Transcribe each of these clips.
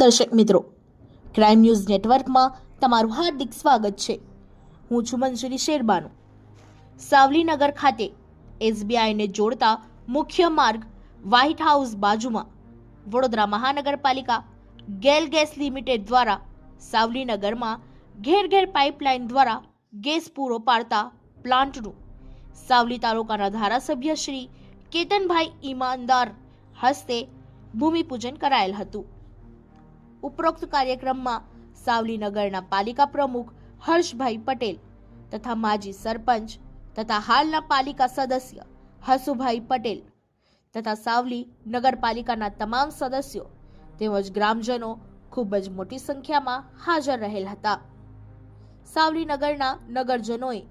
દર્શક મિત્રો crime news નેટવર્કમાં તમારું હાર્દિક સ્વાગત છે. હું છું મંજરી શેરબાનુ. સાવલીનગર ખાતે એસબીઆઈને જોડતા મુખ્ય માર્ગ વ્હાઇટ હાઉસ બાજુમાં વડોદરા મહાનગરપાલિકા ગેલ ગેસ લિમિટેડ દ્વારા સાવલીનગરમાં ઘેર ઘેર પાઇપલાઇન દ્વારા ગેસ પૂરો પાડતા પ્લાન્ટનું સાવલી તાલુકાના ધારાસભ્ય શ્રી કેતનભાઈ ઈમાનદાર હસ્તે ભૂમિપૂજન કરાયેલ હતું. ઉપરોક્ત કાર્યક્રમમાં સાવલી નગરના પાલિકા પ્રમુખ હર્ષભાઈ પટેલ તથા માજી સરપંચ તથા હાલના પાલિકા સદસ્ય હસુભાઈ પટેલ તથા સાવલી નગરપાલિકાના તમામ સદસ્યો તેમજ ગ્રામજનો ખૂબ જ મોટી સંખ્યામાં હાજર રહેલ હતા. સાવલી નગરના નગરજનોએ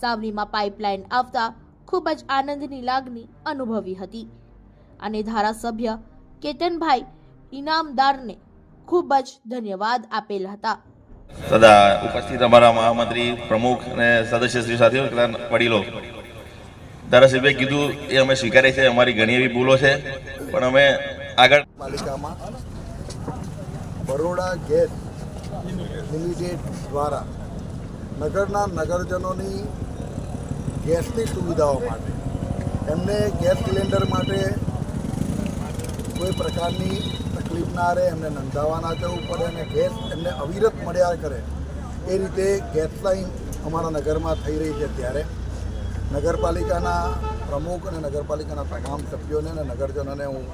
સાવલીમાં પાઇપલાઇન આવતા ખૂબ જ આનંદની લાગણી અનુભવી હતી અને ધારાસભ્ય કેતનભાઈ ઇનામદારને ખૂબ જ ધન્યવાદ આપેલ હતા. સદા ઉપસ્થિત અમારા મહામંત્રી પ્રમુખ અને સદસ્યશ્રી સાથે વડીલો. ધારાસભ્યએ કીધું એ અમે સ્વીકારીએ છીએ અમારી ઘણી એવી ભૂલો છે પણ અમે આગળ પાલિકામાં બરોડા ગેસ લિમિટેડ દ્વારા નગરના નગરજનોની ગેસની સુવિધાઓ માટે એમને ગેસ સિલિન્ડર માટે કોઈ પ્રકારની તકલીફ ના રહે, એમને નંધાવા ના જવું પડે અને ગેસ એમને અવિરત મળ્યા કરે. એ રીતે ગેસ લાઈન અમારા નગરમાં થઈ રહી છે ત્યારે નગરપાલિકાના પ્રમુખ અને નગરપાલિકાના તમામ સભ્યોને અને નગરજનોને હું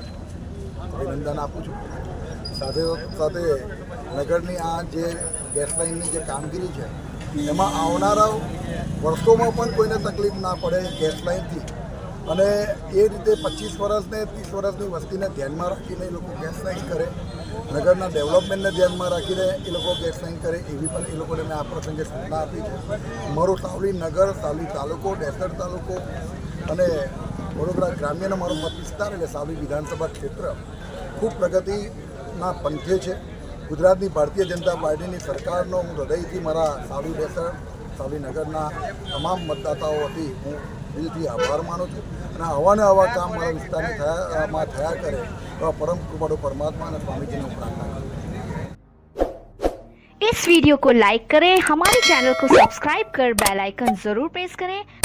અભિનંદન આપું છું. સાથે સાથે નગરની આ જે ગેસ લાઇનની જે કામગીરી છે, એમાં આવનારા વર્ષોમાં પણ કોઈને તકલીફ ના પડે ગેસ લાઇનથી અને એ રીતે પચીસ વર્ષને ત્રીસ વર્ષની વસ્તીને ધ્યાનમાં રાખીને એ લોકો ગેસ લાઇન કરે. નગરના ડેવલપમેન્ટને ધ્યાનમાં રાખીને એ લોકો ગેસ લાઇન કરે એવી પણ એ લોકોને મેં આ પ્રસંગે સૂચના આપી છે. મારું સાવલી નગર, સાવલી તાલુકો ડેસર તાલુકો અને વડોદરા ગ્રામ્યનો મારો મત વિસ્તાર એટલે સાવલી વિધાનસભા ક્ષેત્ર ખૂબ પ્રગતિના પંથે છે. ગુજરાતની ભારતીય જનતા પાર્ટીની સરકારનો હું હૃદયથી મારા સાવલી ડેસર સાવલી નગરના તમામ મતદાતાઓ વતી હું દિલથી આભાર માનું છું અને આવા ને આવા કામ મારા વિસ્તારની થયા માં થયા કરે એવા પરમ કૃપાળુ પરમાત્મા અને સ્વામીજીને હું પ્રાર્થના કરું છું इस वीडियो को लाइक करें हमारे चैनल को सब्सक्राइब कर बेल आइकन जरूर प्रेस करें